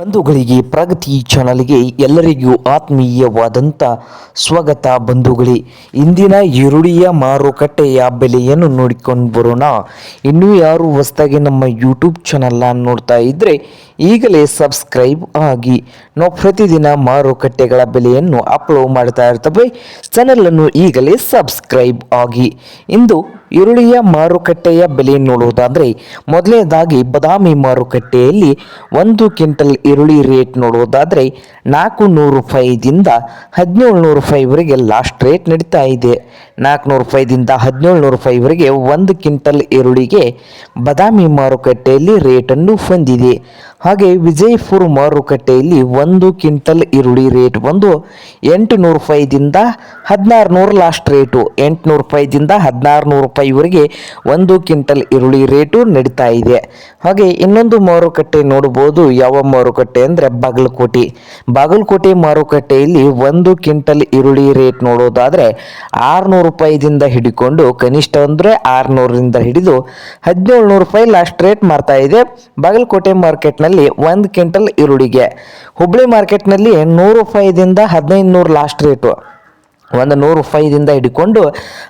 ಬಂಧುಗಳಿಗೆ, ಪ್ರಗತಿ ಚಾನಲ್ಗೆ ಎಲ್ಲರಿಗೂ ಆತ್ಮೀಯವಾದಂಥ ಸ್ವಾಗತ ಬಂಧುಗಳೇ. ಇಂದಿನ ಈರುಳ್ಳಿಯ ಮಾರುಕಟ್ಟೆಯ ಬೆಲೆಯನ್ನು ನೋಡಿಕೊಂಡು ಬರೋಣ. ಇನ್ನೂ ಯಾರು ಹೊಸದಾಗಿ ನಮ್ಮ ಯೂಟ್ಯೂಬ್ ಚಾನಲ್ನ ನೋಡ್ತಾ ಇದ್ದರೆ ಈಗಲೇ ಸಬ್ಸ್ಕ್ರೈಬ್ ಆಗಿ. ನಾವು ಪ್ರತಿದಿನ ಮಾರುಕಟ್ಟೆಗಳ ಬೆಲೆಯನ್ನು ಅಪ್ಲೋಡ್ ಮಾಡ್ತಾ ಇರ್ತವೆ. ಚಾನಲನ್ನು ಈಗಲೇ ಸಬ್ಸ್ಕ್ರೈಬ್ ಆಗಿ. ಇಂದು ಈರುಳ್ಳಿಯ ಮಾರುಕಟ್ಟೆಯ ಬೆಲೆ ನೋಡುವುದಾದರೆ, ಮೊದಲನೇದಾಗಿ ಬದಾಮಿ ಮಾರುಕಟ್ಟೆಯಲ್ಲಿ ಒಂದು ಕ್ವಿಂಟಲ್ ಈರುಳ್ಳಿ ರೇಟ್ ನೋಡುವುದಾದರೆ ನಾಲ್ಕು ನೂರು ರೂಪಾಯಿದಿಂದ ಹದಿನೇಳು ನೂರು ರೂಪಾಯಿವರೆಗೆ ಲಾಸ್ಟ್ ರೇಟ್ ನಡೀತಾ ಇದೆ. ನಾಲ್ಕುನೂರು ರೂಪಾಯಿದಿಂದ ಹದಿನೇಳು ನೂರು ರೂಪಾಯಿವರೆಗೆ ಒಂದು ಕ್ವಿಂಟಲ್ ಈರುಳ್ಳಿಗೆ ಬದಾಮಿ ಮಾರುಕಟ್ಟೆಯಲ್ಲಿ ರೇಟನ್ನು ಹೊಂದಿದೆ. ಹಾಗೆ ವಿಜಯಪುರ ಮಾರುಕಟ್ಟೆಯಲ್ಲಿ ಒಂದು ಕ್ವಿಂಟಲ್ ಈರುಳ್ಳಿ ರೇಟ್ ಬಂದು ಎಂಟು ನೂರು ರೂಪಾಯಿದಿಂದ ಹದಿನಾರು ನೂರು ಲಾಸ್ಟ್ ರೇಟು. ಎಂಟುನೂರು ರೂಪಾಯಿದಿಂದ ಹದಿನಾರು ನೂರು ರೂಪಾಯಿವರೆಗೆ ಒಂದು ಕ್ವಿಂಟಲ್ ಈರುಳ್ಳಿ ರೇಟು ನಡೀತಾ ಇದೆ. ಹಾಗೆ ಇನ್ನೊಂದು ಮಾರುಕಟ್ಟೆ ನೋಡ್ಬೋದು ಯಾವ ಮಾರುಕಟ್ಟೆ ಅಂದರೆ ಬಾಗಲಕೋಟೆ. ಬಾಗಲಕೋಟೆ ಮಾರುಕಟ್ಟೆಯಲ್ಲಿ ಒಂದು ಕ್ವಿಂಟಲ್ ಈರುಳ್ಳಿ ರೇಟ್ ನೋಡೋದಾದರೆ ಆರುನೂರು ರೂಪಾಯಿದಿಂದ ಹಿಡಿಕೊಂಡು ಕನಿಷ್ಠ ಅಂದರೆ ಆರುನೂರರಿಂದ ಹಿಡಿದು ಹದಿನೇಳು ನೂರು ರೂಪಾಯಿ ಲಾಸ್ಟ್ ರೇಟ್ ಮಾರ್ತಾ ಇದೆ. ಬಾಗಲಕೋಟೆ ಮಾರ್ಕೆಟ್ನಲ್ಲಿ ಒಂದು ಕ್ವಿಂಟಲ್ ಈರುಳ್ಳಿಗೆ. ಹುಬ್ಬಳ್ಳಿ ಮಾರ್ಕೆಟ್ನಲ್ಲಿ ನೂರು ರೂಪಾಯಿದಿಂದ ಹದಿನೈದು ನೂರು ಲಾಸ್ಟ್ ರೇಟು. ಒಂದು ನೂರು ರೂಪಾಯಿದಿಂದ ಹಿಡ್ಕೊಂಡು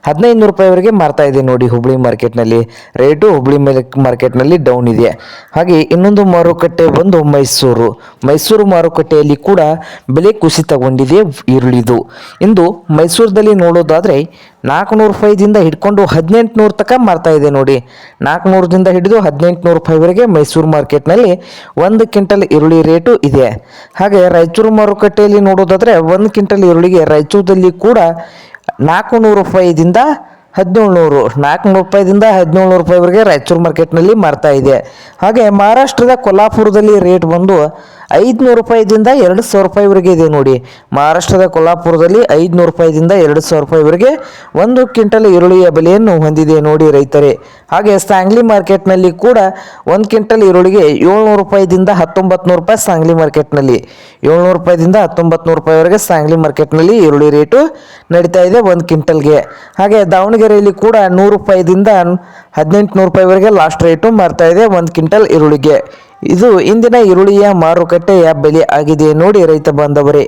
ಹದಿನೈದು ನೂರು ರೂಪಾಯಿವರೆಗೆ ಮಾರ್ತಾ ಇದೆ ನೋಡಿ ಹುಬ್ಳಿ ಮಾರ್ಕೆಟ್ನಲ್ಲಿ. ರೇಟು ಹುಬ್ಳಿ ಮಾರ್ಕೆಟ್ನಲ್ಲಿ ಡೌನ್ ಇದೆ. ಹಾಗೆ ಇನ್ನೊಂದು ಮಾರುಕಟ್ಟೆ ಬಂದು ಮೈಸೂರು. ಮೈಸೂರು ಮಾರುಕಟ್ಟೆಯಲ್ಲಿ ಕೂಡ ಬೆಲೆ ಕುಸಿತಗೊಂಡಿದೆ ಈರುಳ್ಳಿದು. ಇಂದು ಮೈಸೂರದಲ್ಲಿ ನೋಡೋದಾದರೆ ನಾಲ್ಕುನೂರು ರೂಪಾಯಿದಿಂದ ಹಿಡ್ಕೊಂಡು ಹದಿನೆಂಟುನೂರು ತನಕ ಮಾರ್ತಾ ಇದೆ ನೋಡಿ. ನಾಲ್ಕುನೂರದಿಂದ ಹಿಡಿದು ಹದಿನೆಂಟು ನೂರು ರೂಪಾಯಿವರೆಗೆ ಮೈಸೂರು ಮಾರ್ಕೆಟ್ನಲ್ಲಿ ಒಂದು ಕ್ವಿಂಟಲ್ ಈರುಳ್ಳಿ ರೇಟು ಇದೆ. ಹಾಗೆ ರಾಯಚೂರು ಮಾರುಕಟ್ಟೆಯಲ್ಲಿ ನೋಡೋದಾದರೆ ಒಂದು ಕ್ವಿಂಟಲ್ ಈರುಳ್ಳಿಗೆ ರಾಯಚೂರದಲ್ಲಿ ಕೂಡ ನಾಲ್ಕು ನೂರು ರೂಪಾಯಿದಿಂದ ಹದಿನೇಳು ನೂರು ನಾಲ್ಕುನೂರು ರೂಪಾಯಿದಿಂದ ಹದಿನೇಳು ನೂರು ರೂಪಾಯಿವರೆಗೆ ರಾಯಚೂರು ಮಾರ್ಕೆಟ್ನಲ್ಲಿ ಮಾರ್ತಾ ಇದೆ. ಹಾಗೆ ಮಹಾರಾಷ್ಟ್ರದ ಕೊಲ್ಲಾಪುರದಲ್ಲಿ ರೇಟ್ ಬಂದು ಐದುನೂರು ರೂಪಾಯಿದಿಂದ ಎರಡು ಸಾವಿರ ರೂಪಾಯಿವರೆಗೆ ಇದೆ ನೋಡಿ. ಮಹಾರಾಷ್ಟ್ರದ ಕೊಲ್ಲಾಪುರದಲ್ಲಿ ಐದುನೂರು ರೂಪಾಯಿದಿಂದ ಎರಡು ಸಾವಿರ ರೂಪಾಯಿವರೆಗೆ ಒಂದು ಕ್ವಿಂಟಲ್ ಈರುಳ್ಳಿಯ ಬೆಲೆಯನ್ನು ಹೊಂದಿದೆ ನೋಡಿ ರೈತರೇ. ಹಾಗೆ ಸಾಂಗ್ಲಿ ಮಾರ್ಕೆಟ್ನಲ್ಲಿ ಕೂಡ ಒಂದು ಕ್ವಿಂಟಲ್ ಈರುಳ್ಳಿಗೆ ಏಳ್ನೂರು ರೂಪಾಯಿದಿಂದ ಹತ್ತೊಂಬತ್ತು ನೂರು ರೂಪಾಯಿ ಸಾಂಗ್ಲಿ ಮಾರ್ಕೆಟ್ನಲ್ಲಿ. ಏಳ್ನೂರು ರೂಪಾಯಿದಿಂದ ಹತ್ತೊಂಬತ್ತು ನೂರು ರೂಪಾಯಿವರೆಗೆ ಸಾಂಗ್ಲಿ ಮಾರ್ಕೆಟ್ನಲ್ಲಿ ಈರುಳ್ಳಿ ರೇಟು ನಡೀತಾ ಇದೆ ಒಂದು ಕ್ವಿಂಟಲ್ಗೆ. ಹಾಗೆ ದಾವಣಗೆರೆಯಲ್ಲಿ ಕೂಡ ನೂರು ರೂಪಾಯಿದಿಂದ ಹದಿನೆಂಟು ನೂರು ರೂಪಾಯಿವರೆಗೆ ಲಾಸ್ಟ್ ರೇಟು ಮಾರ್ತಾ ಇದೆ ಒಂದು ಕ್ವಿಂಟಲ್ ಈರುಳ್ಳಿಗೆ. ಇದು ಇಂದಿನ ಈರುಳ್ಳಿಯ ಮಾರುಕಟ್ಟೆಯ ಬೆಲೆ ಆಗಿದೆ ನೋಡಿ ರೈತ ಬಾಂಧವರೇ.